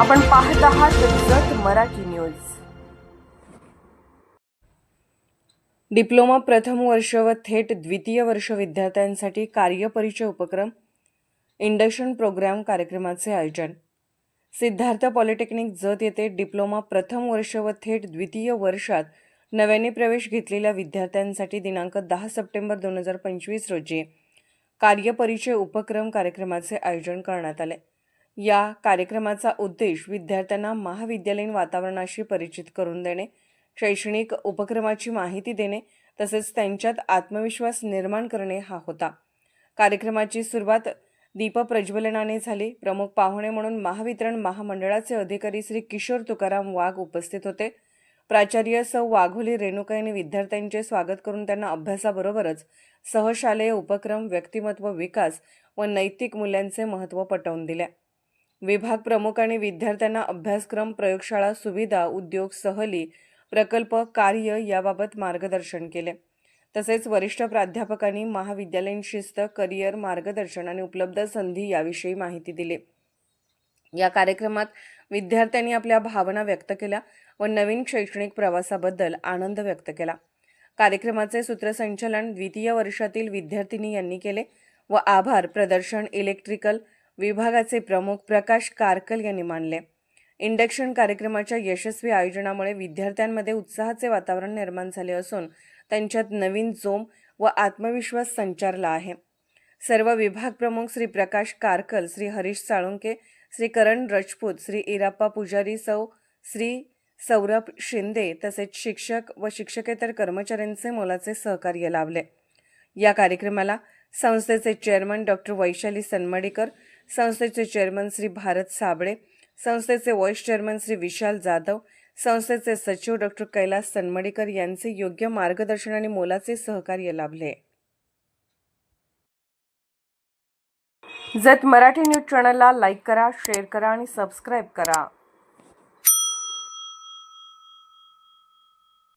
आपण पाहत आहात जत मराठी न्यूज. डिप्लोमा प्रथम वर्ष व थेट द्वितीय वर्ष विद्यार्थ्यांसाठी कार्यपरिचय उपक्रम इंडक्शन प्रोग्राम कार्यक्रमाचे आयोजन. सिद्धार्थ पॉलिटेक्निक जत येथे डिप्लोमा प्रथम वर्ष व थेट द्वितीय वर्षात नव्याने प्रवेश घेतलेल्या विद्यार्थ्यांसाठी दिनांक दहा सप्टेंबर दोन हजार पंचवीस रोजी कार्यपरिचय उपक्रम कार्यक्रमाचे आयोजन करण्यात आले. या कार्यक्रमाचा उद्देश विद्यार्थ्यांना महाविद्यालयीन वातावरणाशी परिचित करून देणे शैक्षणिक उपक्रमाची माहिती देणे तसेच त्यांच्यात आत्मविश्वास निर्माण करणे हा होता. कार्यक्रमाची सुरुवात दीपप्रज्वलनाने झाली. प्रमुख पाहुणे म्हणून महावितरण महामंडळाचे अधिकारी श्री किशोर तुकाराम वाघ उपस्थित होते. प्राचार्य सौ. वाघोली रेणुका यांनी विद्यार्थ्यांचे स्वागत करून त्यांना अभ्यासाबरोबरच सहशालेय उपक्रम व्यक्तिमत्व विकास व नैतिक मूल्यांचे महत्त्व पटवून दिले. विभाग प्रमुखांनी विद्यार्थ्यांना अभ्यासक्रम प्रयोगशाळा सुविधा उद्योग सहली प्रकल्प कार्य याबाबत मार्गदर्शन केले. तसेच वरिष्ठ प्राध्यापकांनी महाविद्यालयीन शिस्त करिअर मार्गदर्शन आणि उपलब्ध संधी याविषयी माहिती दिली. या कार्यक्रमात विद्यार्थ्यांनी आपल्या भावना व्यक्त केल्या व नवीन शैक्षणिक प्रवासाबद्दल आनंद व्यक्त केला. कार्यक्रमाचे सूत्रसंचालन द्वितीय वर्षातील विद्यार्थिनी यांनी केले व आभार प्रदर्शन इलेक्ट्रिकल विभागाचे प्रमुख प्रकाश कारकल यांनी मानले. इंडक्शन कार्यक्रमाच्या यशस्वी आयोजनामुळे विद्यार्थ्यांमध्ये उत्साहाचे वातावरण निर्माण झाले असून त्यांच्यात नवीन जोम व आत्मविश्वास संचारला आहे. सर्व विभाग प्रमुख श्री प्रकाश कारकल श्री हरीश साळुंके श्री करण रजपूत श्री इराप्पा पुजारी सौ श्री सौरभ शिंदे तसेच शिक्षक व शिक्षकेतर कर्मचाऱ्यांचे मोलाचे सहकार्य लाभले. या कार्यक्रमाला संस्थेचे चेअरमन डॉक्टर वैशाली सनमडीकर संस्थेचे चेअरमन श्री भारत साबळे संस्थेचे व्हाईस चेअरमन श्री विशाल जाधव संस्थेचे सचिव डॉक्टर कैलास सनमडीकर यांचे योग्य मार्गदर्शन आणि मोलाचे सहकार्य लाभले. जत मराठी न्यूज चॅनलला लाईक करा शेअर करा आणि सबस्क्राईब करा.